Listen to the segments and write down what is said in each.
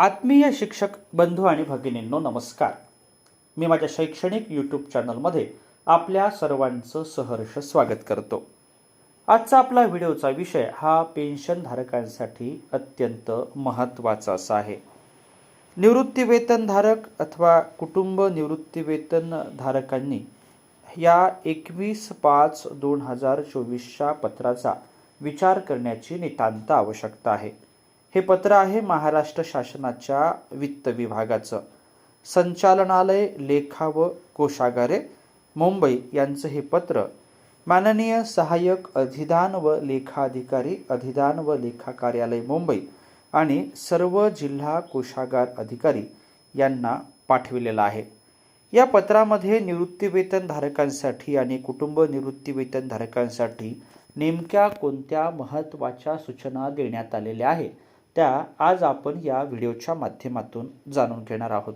आत्मीय शिक्षक बंधू आणि भगिनींनो नमस्कार. मी माझ्या शैक्षणिक यूट्यूब चॅनलमध्ये आपल्या सर्वांचं सहर्ष स्वागत करतो. आजचा आपला व्हिडिओचा विषय हा पेन्शनधारकांसाठी अत्यंत महत्त्वाचा असा आहे. निवृत्तीवेतनधारक अथवा कुटुंब निवृत्तीवेतनधारकांनी या एकवीस पाच दोन हजार चोवीसच्या पत्राचा विचार करण्याची नितांत आवश्यकता आहे. हे पत्र आहे महाराष्ट्र शासनाच्या वित्त विभागाचं. संचालनालय लेखा व कोशागारे मुंबई यांचं हे पत्र माननीय सहाय्यक अधिदान व लेखाधिकारी अधिदान व लेखा कार्यालय मुंबई आणि सर्व जिल्हा कोशागार अधिकारी यांना पाठविलेलं आहे. या पत्रामध्ये निवृत्तीवेतनधारकांसाठी धारकांसाठी आणि कुटुंब निवृत्तीवेतनधारकांसाठी धारकांसाठी नेमक्या कोणत्या महत्त्वाच्या सूचना देण्यात आलेल्या आहे त्या आज आपण या व्हिडिओच्या माध्यमातून जाणून घेणार आहोत.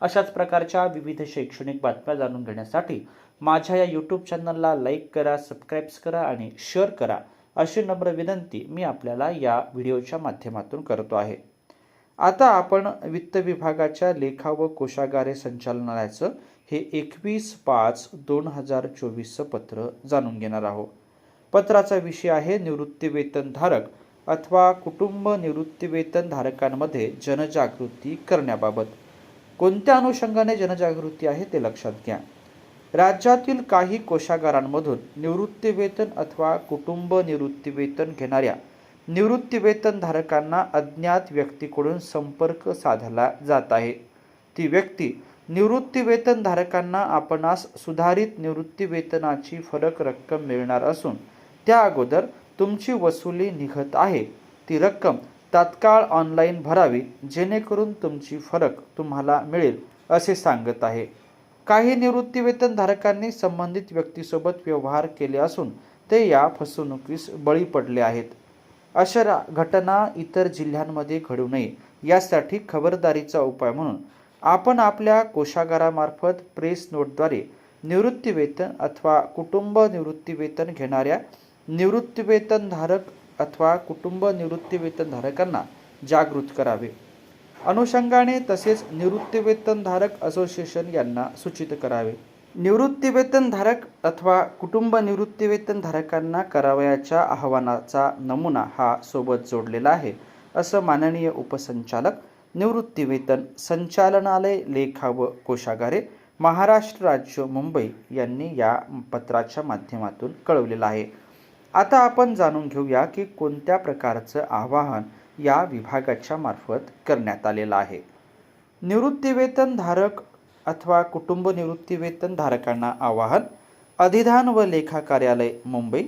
अशाच प्रकारच्या विविध शैक्षणिक बातम्या जाणून घेण्यासाठी माझ्या या यूट्यूब चॅनलला लाईक करा सबस्क्राईब्स करा आणि शेअर करा अशी नम्र विनंती मी आपल्याला या व्हिडिओच्या माध्यमातून करतो आहे. आता आपण वित्त विभागाच्या लेखा व कोशागारे संचालनालयाचं हे एकवीस पाच दोन हजार चोवीसचं पत्र जाणून घेणार आहोत. पत्राचा विषय आहे निवृत्ती वेतनधारक अथवा कुटुंब निवृत्तीवेतन धारकांमध्ये जनजागृती करण्याबाबत. कोणत्या अनुषंगाने जनजागृती आहे ते लक्षात घ्या. राज्यातील काही कोशागारांमधून निवृत्तीवेतन अथवा कुटुंब निवृत्तीवेतन घेणाऱ्या निवृत्तीवेतन धारकांना अज्ञात व्यक्तीकडून संपर्क साधला जात आहे. ती व्यक्ती निवृत्तीवेतन धारकांना आपणास सुधारित निवृत्तीवेतनाची फरक रक्कम मिळणार असून त्या अगोदर तुमची वसुली निघत आहे. ती रक्कम तात्काळ ऑनलाईन भरावी जेणेकरून तुमची फरक तुम्हाला मिळेल असे सांगत आहे. काही निवृत्तीवेतनधारकांनी संबंधित व्यक्तीसोबत व्यवहार केले असून ते या फसवणुकीस बळी पडले आहेत. अशा घटना इतर जिल्ह्यांमध्ये घडू नये यासाठी खबरदारीचा उपाय म्हणून आपण आपल्या कोशागारामार्फत प्रेस नोटद्वारे निवृत्तीवेतन अथवा कुटुंब निवृत्तीवेतन घेणाऱ्या निवृत्तीवेतनधारक अथवा कुटुंब निवृत्तीवेतनधारकांना जागृत करावे. अनुषंगाने तसेच निवृत्तीवेतनधारक असोसिएशन यांना सूचित करावे. निवृत्तीवेतनधारक अथवा कुटुंब निवृत्तीवेतनधारकांना करावयाच्या आव्हानाचा नमुना हा सोबत जोडलेला आहे असं माननीय उपसंचालक निवृत्तीवेतन संचालनालय लेखा व कोशागारे महाराष्ट्र राज्य मुंबई यांनी या पत्राच्या माध्यमातून कळवलेलं आहे. आता आपण जाणून घेऊया की कोणत्या प्रकारचं आवाहन या विभागाच्या मार्फत करण्यात आलेलं आहे. निवृत्तीवेतनधारक धारक अथवा कुटुंब निवृत्तीवेतनधारकांना धारकांना आवाहन अधिधान व लेखा कार्यालय मुंबई.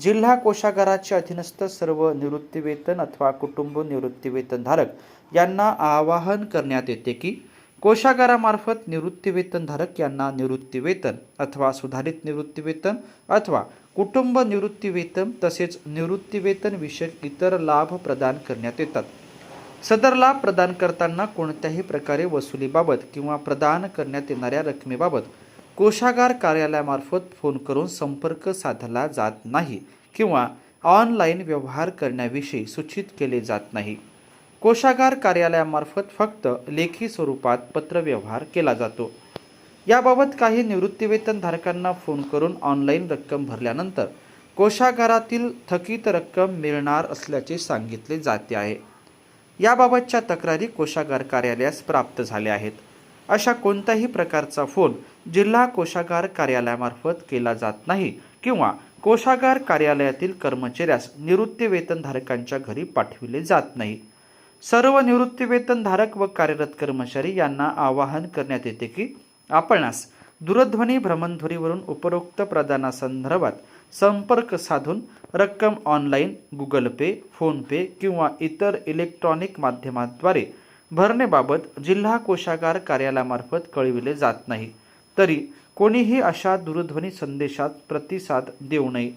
जिल्हा कोशागाराचे अधीनस्थ सर्व निवृत्तीवेतन अथवा कुटुंब निवृत्तीवेतनधारक धारक यांना आवाहन करण्यात येते की कोशागारामार्फत निवृत्तीवेतनधारक धारक यांना निवृत्तीवेतन अथवा सुधारित निवृत्तीवेतन अथवा कुटुंब निवृत्तीवेतन तसेच निवृत्तीवेतन विषयक इतर लाभ प्रदान करण्यात येतात. सदर लाभ प्रदान करताना कोणत्याही प्रकारे वसुलीबाबत किंवा प्रदान करण्यात येणाऱ्या रकमेबाबत कोशागार कार्यालयामार्फत फोन करून संपर्क साधला जात नाही किंवा ऑनलाईन व्यवहार करण्याविषयी सूचित केले जात नाही. कोशागार कार्यालयामार्फत फक्त लेखी स्वरूपात पत्रव्यवहार केला जातो. याबाबत काही निवृत्तीवेतन धारकांना फोन करून ऑनलाईन रक्कम भरल्यानंतर कोशागारातील थकीत रक्कम मिळणार असल्याचे सांगितले जाते आहे. याबाबतच्या तक्रारी कोशागार कार्यालयास प्राप्त झाल्या आहेत. अशा कोणत्याही प्रकारचा फोन जिल्हा कोशागार कार्यालयामार्फत केला जात नाही किंवा कोशागार कार्यालयातील कर्मचाऱ्यास निवृत्तीवेतनधारकांच्या घरी पाठविले जात नाही. सर्व निवृत्तीवेतनधारक व कार्यरत कर्मचारी यांना आवाहन करण्यात येते की आपणास दूरध्वनी भ्रमणध्वनीवरून उपरोक्त प्रदानासंदर्भात संपर्क साधून रक्कम ऑनलाईन गुगल पे फोनपे किंवा इतर इलेक्ट्रॉनिक माध्यमाद्वारे भरण्याबाबत जिल्हा कोशागार कार्यालयामार्फत कळविले जात नाही. तरी कोणीही अशा दूरध्वनी संदेशात प्रतिसाद देऊ नये.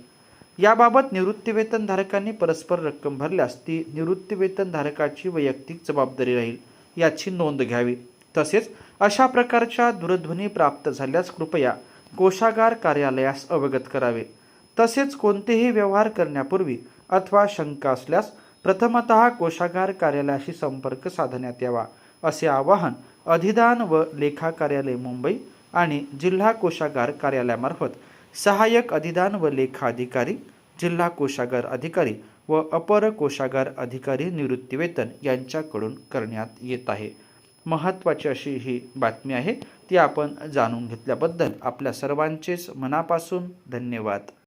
याबाबत निवृत्तीवेतनधारकांनी परस्पर रक्कम भरल्यास ती निवृत्तीवेतनधारकाची वैयक्तिक जबाबदारी राहील याची नोंद घ्यावी. तसेच अशा प्रकारच्या दूरध्वनी प्राप्त झाल्यास कृपया कोशागार कार्यालयास अवगत करावे. तसेच कोणतेही व्यवहार करण्यापूर्वी अथवा शंका असल्यास प्रथमतः कोशागार कार्यालयाशी संपर्क साधण्यात यावा असे आवाहन अधिदान व लेखा कार्यालय मुंबई आणि जिल्हा कोशागार कार्यालयामार्फत सहाय्यक अधिदान व लेखा अधिकारी जिल्हा कोशागार अधिकारी व अपर कोशागार अधिकारी निवृत्तीवेतन यांच्याकडून करण्यात येत आहे. महत्त्वाची अशी ही बातमी आहे ती आपण जाणून घेतल्याबद्दल आपल्या सर्वांचेच मनापासून धन्यवाद.